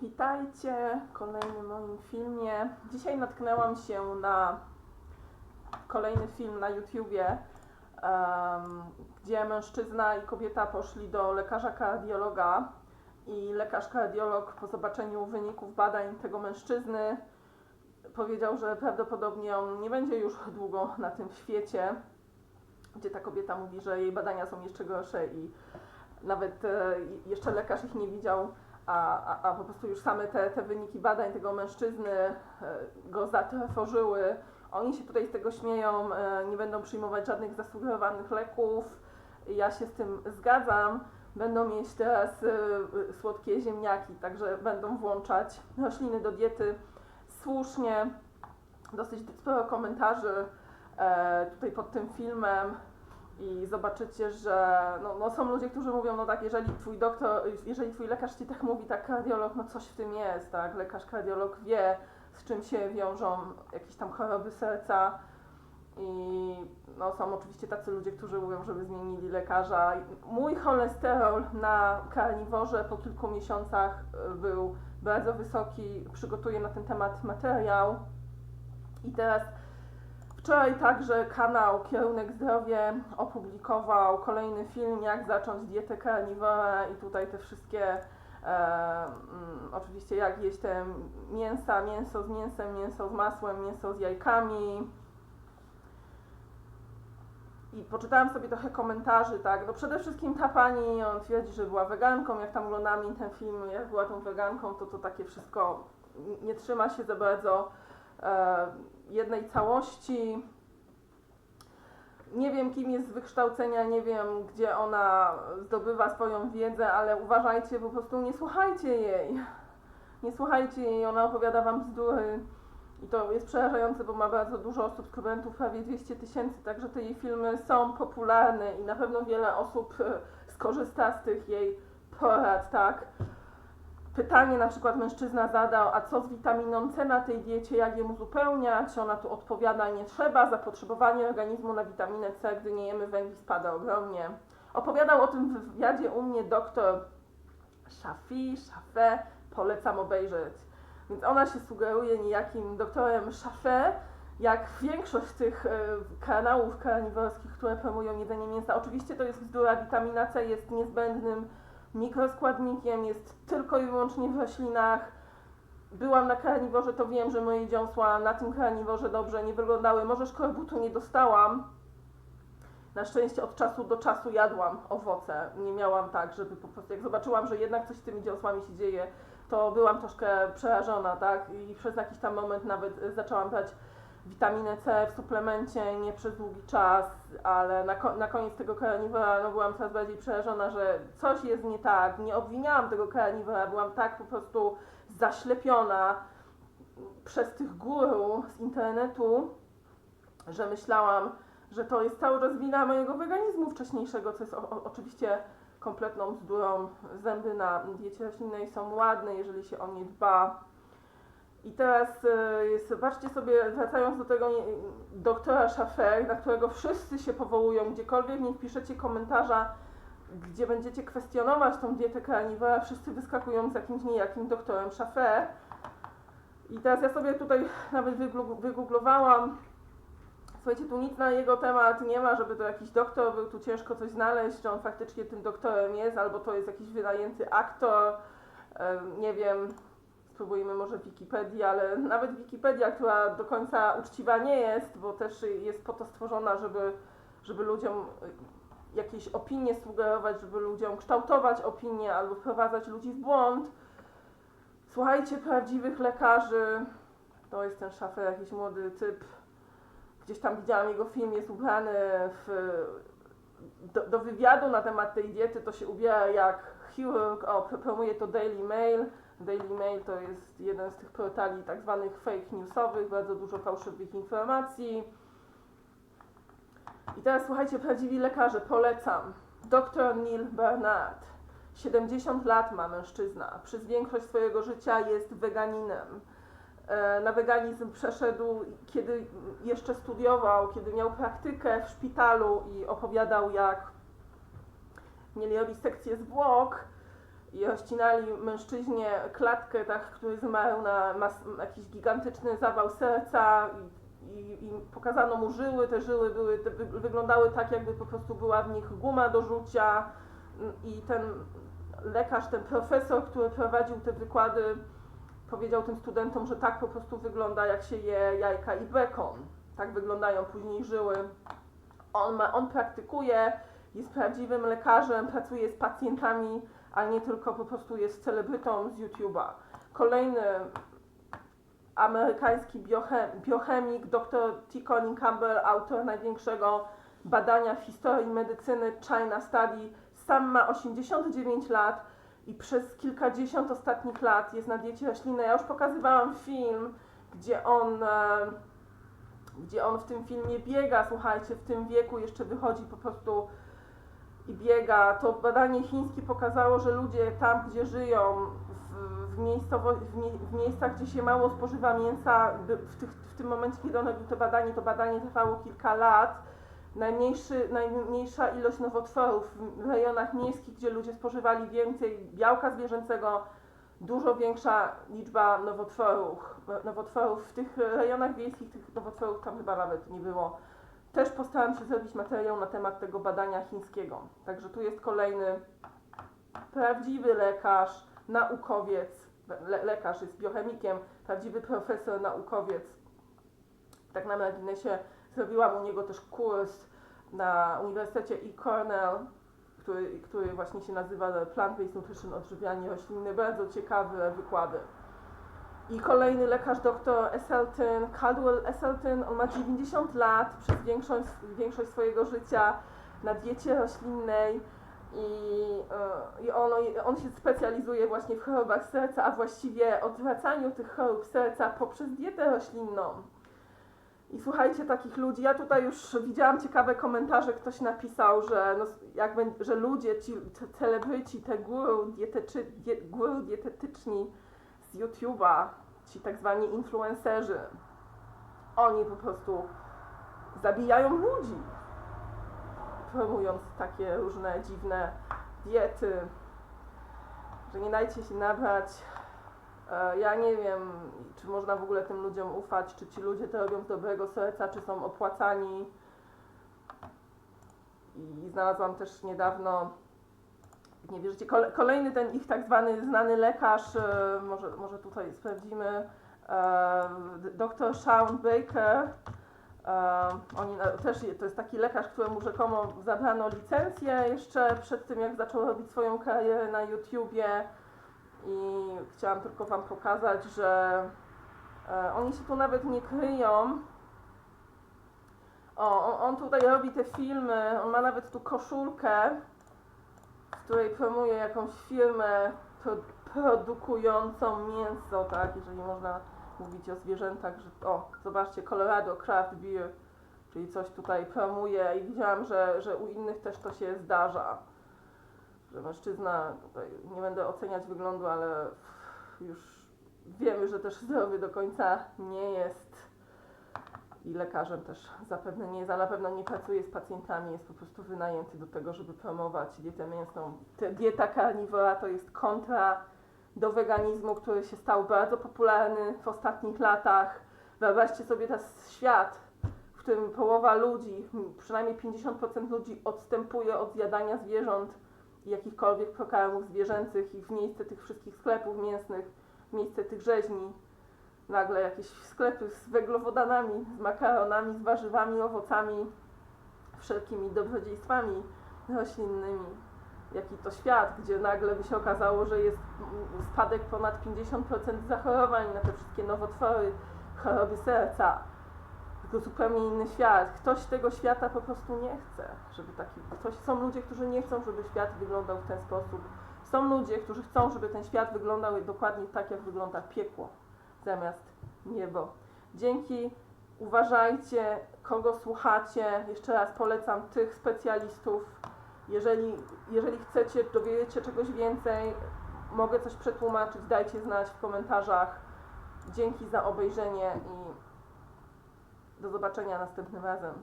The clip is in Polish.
Witajcie w kolejnym moim filmie. Dzisiaj natknęłam się na kolejny film na YouTubie, em, gdzie mężczyzna i kobieta poszli do lekarza kardiologa i lekarz kardiolog po zobaczeniu wyników badań tego mężczyzny powiedział, że prawdopodobnie on nie będzie już długo na tym świecie, gdzie ta kobieta mówi, że jej badania są jeszcze gorsze i nawet e, jeszcze lekarz ich nie widział a, a, po prostu już same te, te wyniki badań tego mężczyzny e, go zatrwożyły. Oni się tutaj z tego śmieją, e, nie będą przyjmować żadnych zasugerowanych leków. Ja się z tym zgadzam. Będą mieć teraz e, słodkie ziemniaki, także będą włączać rośliny do diety słusznie. Dosyć sporo komentarzy tutaj pod tym filmem i zobaczycie, że no, no są ludzie, którzy mówią, no tak, jeżeli twój doktor, jeżeli twój lekarz ci tak mówi, tak kardiolog, no coś w tym jest, tak, lekarz kardiolog wie, z czym się wiążą jakieś tam choroby serca i no są oczywiście tacy ludzie, którzy mówią, żeby zmienili lekarza. Mój cholesterol na karniworze po kilku miesiącach y, był bardzo wysoki, przygotuję na ten temat materiał. I teraz Wczoraj także kanał Kierunek Zdrowie opublikował kolejny film, jak zacząć dietę karniwora i tutaj te wszystkie, e, mm, oczywiście jak jeść te mięsa, mięso z mięsem, mięso z masłem, mięso z jajkami. I poczytałam sobie trochę komentarzy, tak, no przede wszystkim ta pani, on twierdzi, że była weganką, jak tam oglądam ten film, jak była tą weganką, to to takie wszystko nie trzyma się za bardzo jednej całości. Nie wiem, kim jest z wykształcenia, nie wiem, gdzie ona zdobywa swoją wiedzę, ale uważajcie, po prostu nie słuchajcie jej. Nie słuchajcie jej, ona opowiada wam bzdury. I to jest przerażające, bo ma bardzo dużo subskrybentów, prawie 200 tysięcy, także te jej filmy są popularne i na pewno wiele osób e, skorzysta z tych jej porad, tak? Pytanie na przykład mężczyzna zadał, a co z witaminą C na tej diecie, jak ją uzupełniać? Ona tu odpowiada, nie trzeba, zapotrzebowanie organizmu na witaminę C, gdy nie jemy węgli spada ogromnie. Opowiadał o tym w wywiadzie u mnie doktor Shafi, Shafé, polecam obejrzeć. Więc ona się sugeruje niejakim doktorem Shafé, jak większość tych y, kanałów karniworskich, które promują jedzenie mięsa. Oczywiście to jest bzdura, witamina C jest niezbędnym mikroskładnikiem, jest tylko i wyłącznie w roślinach. Byłam na karniworze, to wiem, że moje dziąsła na tym karniworze dobrze nie wyglądały. Może szkorbutu nie dostałam. Na szczęście od czasu do czasu jadłam owoce. Nie miałam tak, żeby po prostu, jak zobaczyłam, że jednak coś z tymi dziąsłami się dzieje, to byłam troszkę przerażona, tak? I przez jakiś tam moment nawet zaczęłam brać witaminę C w suplemencie nie przez długi czas, ale na, ko na koniec tego karniwora no, byłam coraz bardziej przerażona, że coś jest nie tak. Nie obwiniałam tego karniwora, byłam tak po prostu zaślepiona przez tych guru z internetu, że myślałam, że to jest cały czas wina mojego weganizmu wcześniejszego, co jest oczywiście kompletną bzdurą. Zęby na diecie roślinnej są ładne, jeżeli się o nie dba i teraz zobaczcie sobie, wracając do tego doktora Schaffer, na którego wszyscy się powołują, gdziekolwiek nie piszecie komentarza, gdzie będziecie kwestionować tą dietę karniwora, wszyscy wyskakują z jakimś niejakim doktorem Schaffer. I teraz ja sobie tutaj nawet wygooglowałam, słuchajcie, tu nic na jego temat nie ma, żeby to jakiś doktor był, tu ciężko coś znaleźć, że on faktycznie tym doktorem jest, albo to jest jakiś wynajęty aktor, nie wiem, spróbujmy może Wikipedii, ale nawet Wikipedia, która do końca uczciwa nie jest, bo też jest po to stworzona, żeby, żeby ludziom jakieś opinie sugerować, żeby ludziom kształtować opinie albo wprowadzać ludzi w błąd. Słuchajcie prawdziwych lekarzy. To jest ten szafer, jakiś młody typ. Gdzieś tam widziałam jego film, jest ubrany w, do, do wywiadu na temat tej diety, to się ubiera jak chirurg, o, promuje to Daily Mail Daily Mail to jest jeden z tych portali tak zwanych fake newsowych, bardzo dużo fałszywych informacji. I teraz słuchajcie, prawdziwi lekarze, polecam. Dr Neil Bernard. 70 lat ma mężczyzna. Przez większość swojego życia jest weganinem. E, na weganizm przeszedł, kiedy jeszcze studiował, kiedy miał praktykę w szpitalu i opowiadał, jak mieli robić sekcję zwłok i rozcinali mężczyźnie klatkę, tak, który zmarł na jakiś gigantyczny zawał serca i, i, i pokazano mu żyły, te żyły były, te wy, wyglądały tak jakby po prostu była w nich guma do rzucia i ten lekarz, ten profesor, który prowadził te wykłady powiedział tym studentom, że tak po prostu wygląda jak się je jajka i bekon. Tak wyglądają później żyły. On, ma, on praktykuje, jest prawdziwym lekarzem, pracuje z pacjentami, a nie tylko po prostu jest celebrytą z YouTube'a. Kolejny amerykański biochem, biochemik, dr T. Colin Campbell, autor największego badania w historii medycyny China Study, sam ma 89 lat i przez kilkadziesiąt ostatnich lat jest na diecie roślinnej. Ja już pokazywałam film, gdzie on, e, gdzie on w tym filmie biega, słuchajcie, w tym wieku jeszcze wychodzi po prostu i biega. To badanie chińskie pokazało, że ludzie tam, gdzie żyją, w, w, miejscowo, w, mie, w miejscach, gdzie się mało spożywa mięsa, w, tych, w tym momencie, kiedy on robił to badanie, to badanie trwało kilka lat. Najmniejszy, najmniejsza ilość nowotworów w rejonach miejskich, gdzie ludzie spożywali więcej białka zwierzęcego, dużo większa liczba nowotworów. Nowotworów w tych rejonach wiejskich tych nowotworów tam chyba nawet nie było. Też postaram się zrobić materiał na temat tego badania chińskiego. Także tu jest kolejny prawdziwy lekarz, naukowiec. Le, lekarz jest biochemikiem, prawdziwy profesor, naukowiec. Tak na marginesie zrobiłam u niego też kurs na Uniwersytecie E. Cornell, który, który właśnie się nazywa Plant-Based Nutrition, odżywianie roślinne. Bardzo ciekawe wykłady. I kolejny lekarz, dr Esseltyn, Caldwell Esseltyn, on ma 90 lat, przez większość, większość swojego życia na diecie roślinnej. I, e, i on, on się specjalizuje właśnie w chorobach serca, a właściwie odwracaniu tych chorób serca poprzez dietę roślinną. I słuchajcie takich ludzi, ja tutaj już widziałam ciekawe komentarze, ktoś napisał, że, no, jak, że ludzie, ci ce- celebryci, te guru, guru dietetyczni z YouTube'a, ci tak zwani influencerzy, oni po prostu zabijają ludzi, promując takie różne dziwne diety, że nie dajcie się nabrać. E, Ja nie wiem, czy można w ogóle tym ludziom ufać, czy ci ludzie to robią z dobrego serca, czy są opłacani. I znalazłam też niedawno, nie wierzycie, kole- kolejny ten ich tak zwany znany lekarz, e, może, może tutaj sprawdzimy, e, dr Sean Baker. E, oni też, to jest taki lekarz, któremu rzekomo zabrano licencję jeszcze przed tym, jak zaczął robić swoją karierę na YouTubie. I chciałam tylko Wam pokazać, że oni się tu nawet nie kryją. O, on, tutaj robi te filmy, on ma nawet tu koszulkę, której promuje jakąś firmę pro, produkującą mięso, tak, jeżeli można mówić o zwierzętach, że o, zobaczcie, Colorado Craft Beer, czyli coś tutaj promuje i widziałam, że, że u innych też to się zdarza że mężczyzna, tutaj nie będę oceniać wyglądu, ale już wiemy, że też zdrowy do końca nie jest i lekarzem też zapewne nie jest, a na pewno nie pracuje z pacjentami, jest po prostu wynajęty do tego, żeby promować dietę mięsną. Dieta karniwora to jest kontra do weganizmu, który się stał bardzo popularny w ostatnich latach. Wyobraźcie sobie ten świat, w którym połowa ludzi, przynajmniej 50% ludzi odstępuje od zjadania zwierząt i jakichkolwiek pokarmów zwierzęcych i w miejsce tych wszystkich sklepów mięsnych, w miejsce tych rzeźni, nagle jakieś sklepy z węglowodanami, z makaronami, z warzywami, owocami, wszelkimi dobrodziejstwami roślinnymi. Jaki to świat, gdzie nagle by się okazało, że jest spadek ponad 50% zachorowań na te wszystkie nowotwory, choroby serca. Tylko zupełnie inny świat. Ktoś tego świata po prostu nie chce, żeby taki. Ktoś, są ludzie, którzy nie chcą, żeby świat wyglądał w ten sposób. Są ludzie, którzy chcą, żeby ten świat wyglądał dokładnie tak, jak wygląda piekło zamiast niebo. Dzięki. Uważajcie, kogo słuchacie. Jeszcze raz polecam tych specjalistów. Jeżeli, jeżeli chcecie, dowiedzieć się czegoś więcej, mogę coś przetłumaczyć, dajcie znać w komentarzach. Dzięki za obejrzenie i do zobaczenia następnym razem.